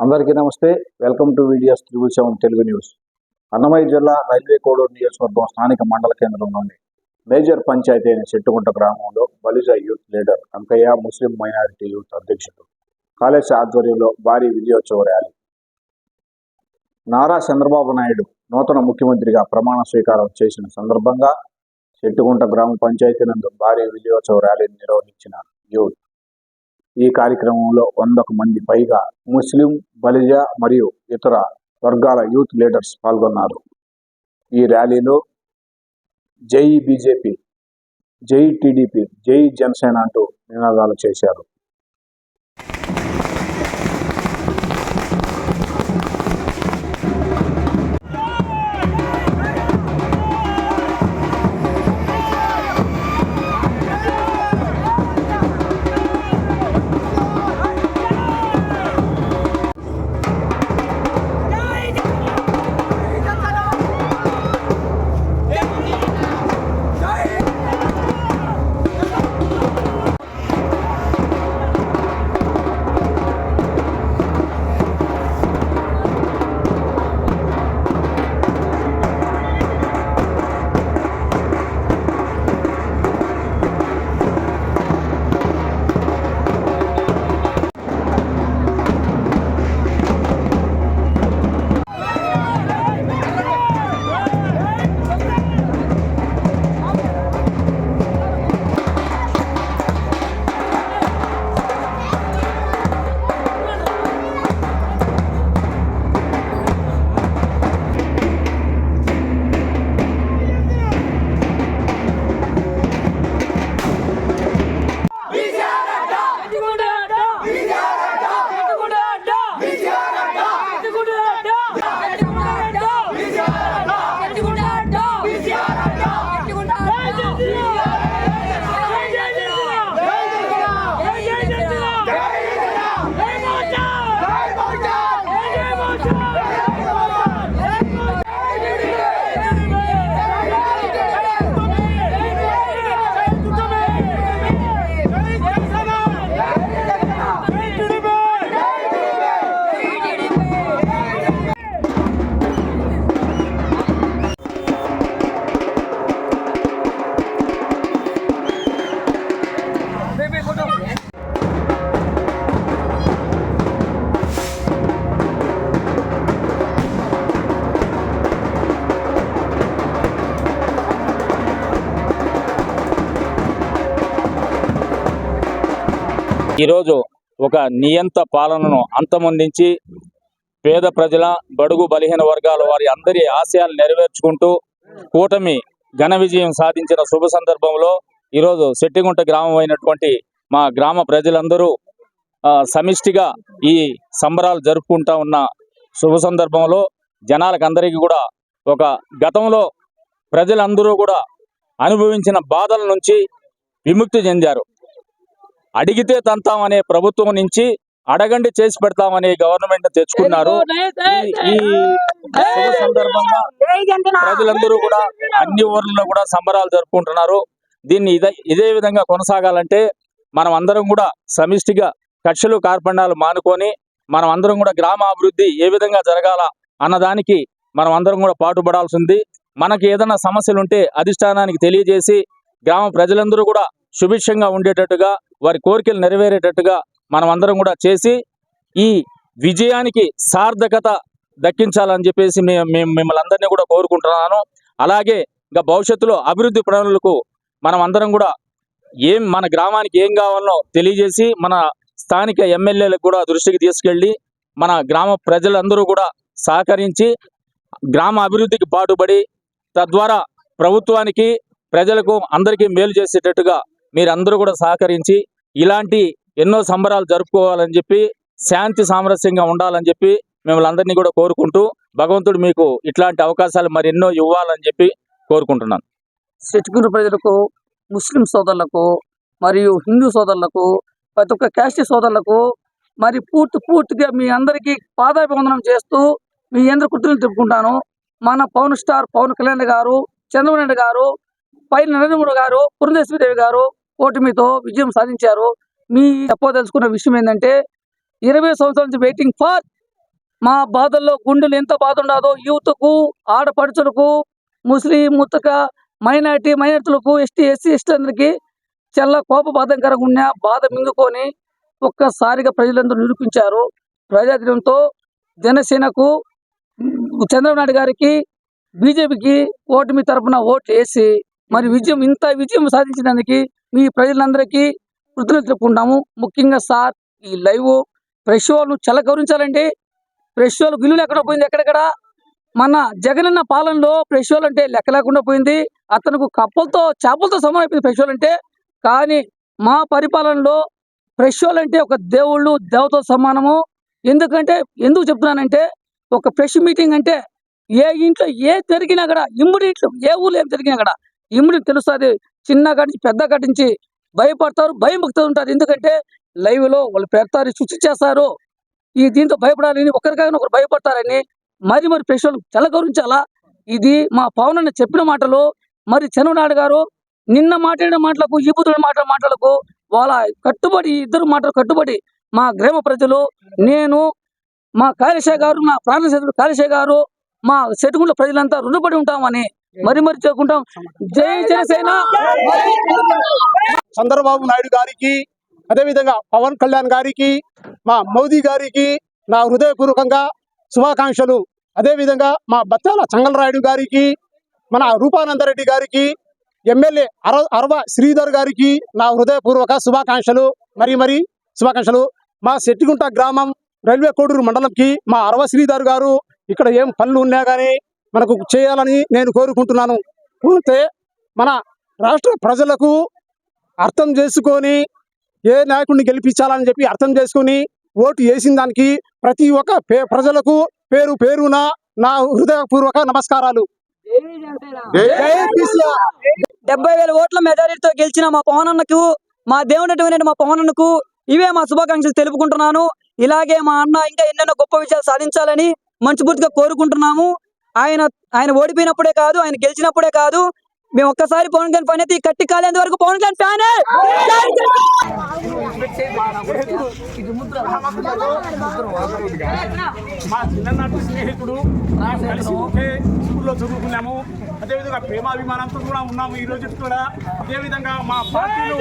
అందరికీ నమస్తే. Welcome to videos triple seven Telugu news. Annamayya జిల్లా రైల్వే కోడూరు నియోజకవర్గం స్థానిక మండల కేంద్రం నుండి మేజర్ పంచాయతీ అయిన చెట్టుకుంట గ్రామంలో Balija youth leader Ankayya Muslim minority youth అధ్యక్షుడు కాలేజ్ ఆధ్వర్యంలో భారీ విజయోత్సవ ర్యాలీ. నారా చంద్రబాబు నాయుడు నూతన ముఖ్యమంత్రిగా ప్రమాణ స్వీకారం చేసిన సందర్భంగా చెట్టుకుంట గ్రామ పంచాయతీ నందు భారీ విజయోత్సవ ర్యాలీని నిర్వహించిన యూత్ ఈ కార్యక్రమంలో వందకు మంది పైగా ముస్లిం బలిజ మరియు ఇతర వర్గాల యూత్ లీడర్స్ పాల్గొన్నారు. ఈ ర్యాలీలో జై బీజేపీ జై టీడీపీ జై జనసేన అంటూ నినాదాలు చేశారు. ఈరోజు ఒక నియంత పాలనను అంతమొందించి పేద ప్రజల బడుగు బలహీన వర్గాల వారి అందరి ఆశయాలు నెరవేర్చుకుంటూ కూటమి ఘన విజయం సాధించిన శుభ సందర్భంలో ఈరోజు శెట్టిగుంట గ్రామం అయినటువంటి మా గ్రామ ప్రజలందరూ ఆ, సమిష్టిగా ఈ సంబరాలు జరుపుకుంటా ఉన్న శుభ సందర్భంలో జనాలకందరికీ కూడా ఒక గతంలో ప్రజలందరూ కూడా అనుభవించిన బాధల నుంచి విముక్తి చెందారు. అడిగితే తంతామనే ప్రభుత్వం నుంచి అడగండి చేసి పెడతామనే గవర్నమెంట్ తెచ్చుకున్నారు. ఈ సందర్భంగా ప్రజలందరూ కూడా అన్ని ఊర్లలో కూడా సంబరాలు జరుపుకుంటున్నారు. దీన్ని ఇదే ఇదే విధంగా కొనసాగాలంటే మనం అందరం కూడా సమిష్టిగా కక్షలు కార్పణ్యాలు మానుకొని మనం అందరం కూడా గ్రామ అభివృద్ధి ఏ విధంగా జరగాల అన్నదానికి మనం అందరం కూడా పాటుపడాల్సి ఉంది. మనకి ఏదైనా సమస్యలు ఉంటే అధిష్టానానికి తెలియజేసి గ్రామ ప్రజలందరూ కూడా సుభిక్షంగా ఉండేటట్టుగా వారి కోరికలు నెరవేరేటట్టుగా మనం అందరం కూడా చేసి ఈ విజయానికి సార్థకత దక్కించాలని చెప్పేసి మేము మిమ్మల్ని అందరినీ కూడా కోరుకుంటున్నాను. అలాగే ఇంకా భవిష్యత్తులో అభివృద్ధి ప్రణాళికలకు మనం అందరం కూడా ఏం మన గ్రామానికి ఏం కావాలనో తెలియజేసి మన స్థానిక ఎమ్మెల్యేలకు కూడా దృష్టికి తీసుకెళ్ళి మన గ్రామ ప్రజలందరూ కూడా సహకరించి గ్రామ అభివృద్ధికి పాటుపడి తద్వారా ప్రభుత్వానికి ప్రజలకు అందరికీ మేలు చేసేటట్టుగా మీరందరూ కూడా సహకరించి ఇలాంటి ఎన్నో సంబరాలు జరుపుకోవాలని చెప్పి శాంతి సామరస్యంగా ఉండాలని చెప్పి మిమ్మల్ని అందరినీ కూడా కోరుకుంటూ భగవంతుడు మీకు ఇట్లాంటి అవకాశాలు మరెన్నో ఇవ్వాలని చెప్పి కోరుకుంటున్నాను. సెట్గురు ప్రజలకు ముస్లిం సోదరులకు మరియు హిందూ సోదరులకు ప్రతి ఒక్క క్యాస్ట్ సోదరులకు మరి పూర్తి పూర్తిగా మీ అందరికీ పాదాభివందనం చేస్తూ మీ అందరి కుటుంబం తిప్పుకుంటాను మన పవన్ స్టార్ పవన్ కళ్యాణ్ గారు చంద్రబాబు నాయుడు గారు పైన నరేంద్ర మోడీ గారు పురంధేశ్వరిదేవి గారు ఓటమితో విజయం సాధించారు. మీ చెప్పదలుచుకున్న విషయం ఏంటంటే ఇరవై సంవత్సరాల నుంచి వెయిటింగ్ ఫర్ మా బాధల్లో గుండెలు ఎంత బాధ ఉండదో యూత్కు ఆడపడుచులకు ముస్లిం ముత్తక మైనార్టీ మైనార్టీలకు ఎస్టీ ఎస్సీ ఎస్టీ అందరికీ చాలా కోపబాధకరంగా ఉన్న బాధ మింగుకొని ఒక్కసారిగా ప్రజలందరూ నిరూపించారు. ప్రజాదినంతో జనసేనకు చంద్రబాబు నాయుడు గారికి బీజేపీకి ఓటమి తరపున ఓట్లు వేసి మరి విజయం ఇంత విజయం సాధించడానికి మీ ప్రజలందరికీ కృతజ్ఞత చెప్పుకుంటాము ముఖ్యంగా సార్ ఈ లైవ్ ఫ్రెష్ వాళ్ళు చాలా గౌరవించాలండి. ప్రెష్ వాళ్ళు గిల్లు ఎక్కడ పోయింది? ఎక్కడెక్కడ? మన జగనన్న పాలనలో ఫ్రెష్ వాళ్ళు అంటే లెక్క లేకుండా పోయింది. అతనికి కప్పలతో చేపలతో సమానం అయిపోయింది ఫ్రెష్ వాళ్ళు అంటే. కానీ మా పరిపాలనలో ఫ్రెష్ వాళ్ళు అంటే ఒక దేవుళ్ళు దేవతల సమానము. ఎందుకంటే ఎందుకు చెప్తున్నానంటే ఒక ఫ్రెష్ మీటింగ్ అంటే ఏ ఇంట్లో ఏ జరిగినా కూడా ఇమ్మడి ఇంట్లో ఏ ఊర్లో ఏం జరిగినా కూడా ఇమ్మడి తెలుస్తుంది. చిన్న కాడి పెద్ద కాడి నుంచి భయపడతారు భయం భక్తులు ఉంటారు. ఎందుకంటే లైవ్లో వాళ్ళు పెడతారు శుచి చేస్తారు. ఈ దీంతో భయపడాలని ఒకరికైనా ఒకరు భయపడతారని మరి మరి ప్రేక్షకులు చాలా ఇది మా పవన్ అన్న చెప్పిన మాటలు. మరి చంద్రబాబు గారు నిన్న మాట్లాడిన మాటలకు ఈ బుద్ధుడు మాట్లాడిన మాటలకు వాళ్ళ కట్టుబడి ఇద్దరు మాటలు కట్టుబడి మా గ్రామ ప్రజలు నేను మా కాళేశ్వర గారు మా ప్రాణ సభ్యుడు కాళేశ్వర గారు మా సెటుగుండ ప్రజలంతా రుణపడి ఉంటామని మరి మరి చెప్పుకుంటాం. జై జనసేన. చంద్రబాబు నాయుడు గారికి అదేవిధంగా పవన్ కళ్యాణ్ గారికి మా మోదీ గారికి నా హృదయపూర్వకంగా శుభాకాంక్షలు. అదేవిధంగా మా బత్తాల చంగలరాయుడు గారికి మన రూపానందరెడ్డి గారికి ఎమ్మెల్యే అర అరవ శ్రీధర్ గారికి నా హృదయపూర్వక శుభాకాంక్షలు. మరి మరి శుభాకాంక్షలు. మా శెట్టిగుంట గ్రామం రైల్వే కోడూరు మండలంకి మా అరవ శ్రీధర్ గారు ఇక్కడ ఏం పనులు ఉన్నా కానీ మనకు చేయాలని నేను కోరుకుంటున్నాను. అయితే మన రాష్ట్ర ప్రజలకు అర్థం చేసుకొని ఏ నాయకుడిని గెలిపించాలని చెప్పి అర్థం చేసుకొని ఓటు వేసిన దానికి ప్రతి ఒక్క పే- ప్రజలకు పేరు పేరున నా హృదయపూర్వక నమస్కారాలు. డెబ్బై వేల ఓట్ల మెజారిటీతో గెలిచిన మా పవన్ అన్నకు మా దేవుడటువంటి మా పవన్ అన్నకు ఇవే మా శుభాకాంక్షలు తెలుపుకుంటున్నాను. ఇలాగే మా అన్న ఇంకా ఎన్నెన్నో గొప్ప విషయాలు సాధించాలని మనస్ఫూర్తిగా కోరుకుంటున్నాము. ఆయన ఆయన ఓడిపోయినప్పుడే కాదు ఆయన గెలిచినప్పుడే కాదు. మేము ఒక్కసారి పవన్ కళ్యాణ్ పని అయితే కట్టి కాలేంత వరకు పవన్ కళ్యాణ్ ఫ్యానే మా చిన్ననాటి స్నేహితుడు కలిసి ఒకే స్కూల్లో చదువుకున్నాము. అదేవిధంగా ప్రేమాభిమానంతో కూడా ఉన్నాము. ఈ రోజు కూడా అదేవిధంగా మా పార్టీలు